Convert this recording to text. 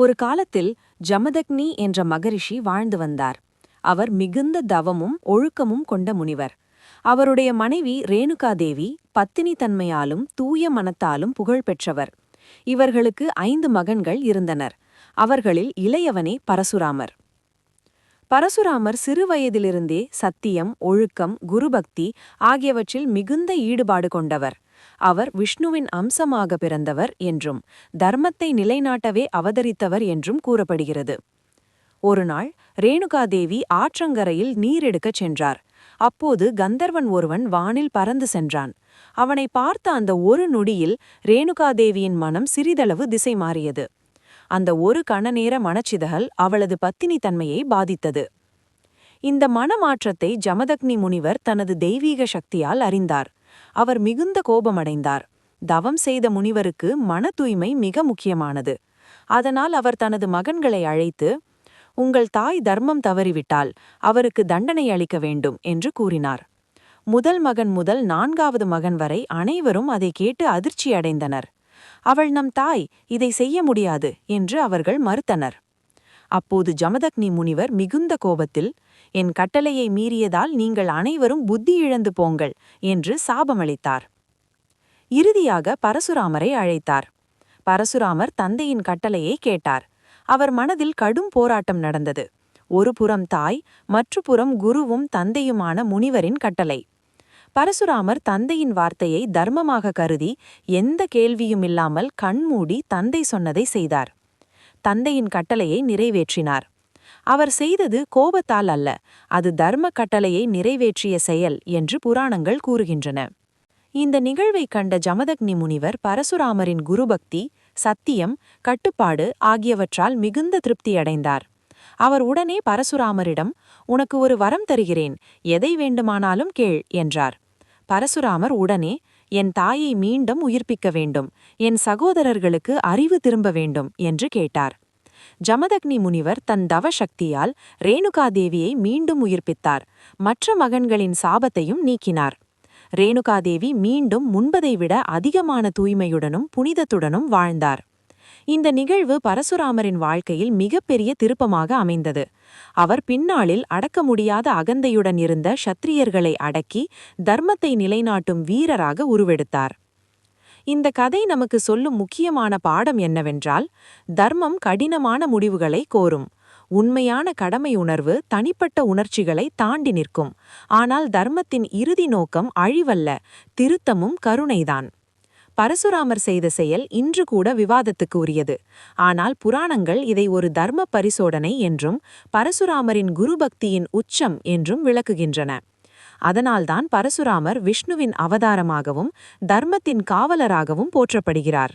ஒரு காலத்தில் ஜமதக்னி என்ற மகரிஷி வாழ்ந்து வந்தார். அவர் மிகுந்த தவமும் ஒழுக்கமும் கொண்ட முனிவர். அவருடைய மனைவி ரேணுகாதேவி பத்தினி தன்மையாலும் தூய மனத்தாலும் புகழ்பெற்றவர் இவர்களுக்கு ஐந்து மகன்கள் இருந்தனர். அவர்களில் இளையவனே பரசுராமர். பரசுராமர் சிறுவயதிலிருந்தே சத்தியம் ஒழுக்கம் குருபக்தி ஆகியவற்றில் மிகுந்த ஈடுபாடு கொண்டவர். அவர் விஷ்ணுவின் அம்சமாக பிறந்தவர் என்றும் தர்மத்தை நிலைநாட்டவே அவதரித்தவர் என்றும் கூறப்படுகிறது. ஒருநாள் ரேணுகாதேவி ஆற்றங்கரையில் நீரெடுக்கச் சென்றார். அப்போது கந்தர்வன் ஒருவன் வானில் பறந்து சென்றான். அவனை பார்த்த அந்த ஒரு நொடியில் ரேணுகாதேவியின் மனம் சிறிதளவு திசை மாறியது. அந்த ஒரு கணநேர மனச்சிதகல் அவளது பத்தினி தன்மையை பாதித்தது. இந்த மனமாற்றத்தை ஜமதக்னி முனிவர் தனது தெய்வீக சக்தியால் அறிந்தார். அவர் மிகுந்த கோபமடைந்தார். தவம் செய்த முனிவருக்கு மன தூய்மை மிக முக்கியமானது. அதனால் அவர் தனது மகன்களை அழைத்து உங்கள் தாய் தர்மம் தவறிவிட்டால் அவருக்கு தண்டனை அளிக்க வேண்டும் என்று கூறினார். முதல் மகன் முதல் நான்காவது மகன் வரை அனைவரும் அதை கேட்டு அதிர்ச்சி அடைந்தனர். அவள் நம் தாய் இதை செய்ய முடியாது என்று அவர்கள் மறுத்தனர். அப்போது ஜமதக்னி முனிவர் மிகுந்த கோபத்தில் என் கட்டளையை மீறியதால் நீங்கள் அனைவரும் புத்தி இழந்து போங்கள் என்று சாபமளித்தார். இறுதியாக பரசுராமரை அழைத்தார். பரசுராமர் தந்தையின் கட்டளையை கேட்டார். அவர் மனதில் கடும் போராட்டம் நடந்தது. ஒரு புறம் தாய் மற்றுபுறம் குருவும் தந்தையுமான முனிவரின் கட்டளை. பரசுராமர் தந்தையின் வார்த்தையை தர்மமாக கருதி எந்த கேள்வியுமில்லாமல் கண்மூடி தந்தை சொன்னதை செய்தார். தந்தையின் கட்டளையை நிறைவேற்றினார். அவர் செய்தது கோபத்தால் அல்ல. அது தர்ம கட்டளையை நிறைவேற்றிய செயல் என்று புராணங்கள் கூறுகின்றன. இந்த நிகழ்வை கண்ட ஜமதக்னி முனிவர் பரசுராமரின் குருபக்தி சத்தியம் கட்டுப்பாடு ஆகியவற்றால் மிகுந்த திருப்தியடைந்தார் அவர் உடனே பரசுராமரிடம் உனக்கு ஒரு வரம் தருகிறேன். எதை வேண்டுமானாலும் கேள் என்றார். பரசுராமர் உடனே என் தாயை மீண்டும் உயிர்ப்பிக்க வேண்டும். என் சகோதரர்களுக்கு அறிவு திரும்ப வேண்டும் என்று கேட்டார். ஜமதக்னி முனிவர் தன் தவசக்தியால் ரேணுகாதேவியை மீண்டும் உயிர்ப்பித்தார். மற்ற மகன்களின் சாபத்தையும் நீக்கினார். ரேணுகாதேவி மீண்டும் முன்பதை விட அதிகமான தூய்மையுடனும் புனிதத்துடனும் வாழ்ந்தார். இந்த நிகழ்வு பரசுராமரின் வாழ்க்கையில் மிகப்பெரிய திருப்பமாக அமைந்தது. அவர் பின்னாளில் அடக்க முடியாத அகந்தையுடன் இருந்த ஷத்திரியர்களை அடக்கி தர்மத்தை நிலைநாட்டும் வீரராக உருவெடுத்தார். இந்த கதை நமக்கு சொல்லும் முக்கியமான பாடம் என்னவென்றால் தர்மம் கடினமான முடிவுகளை கோரும். உண்மையான கடமை உணர்வு தனிப்பட்ட உணர்ச்சிகளை தாண்டி நிற்கும். ஆனால் தர்மத்தின் இறுதி நோக்கம் அழிவல்ல திருத்தமும் கருணைதான். பரசுராமர் செய்த செயல் இன்று கூட விவாதத்துக்கு உரியது. ஆனால் புராணங்கள் இதை ஒரு தர்ம பரிசோதனை என்றும் பரசுராமரின் குருபக்தியின் உச்சம் என்றும் விளக்குகின்றன. அதனால்தான் பரசுராமர் விஷ்ணுவின் அவதாரமாகவும் தர்மத்தின் காவலராகவும் போற்றப்படுகிறார்.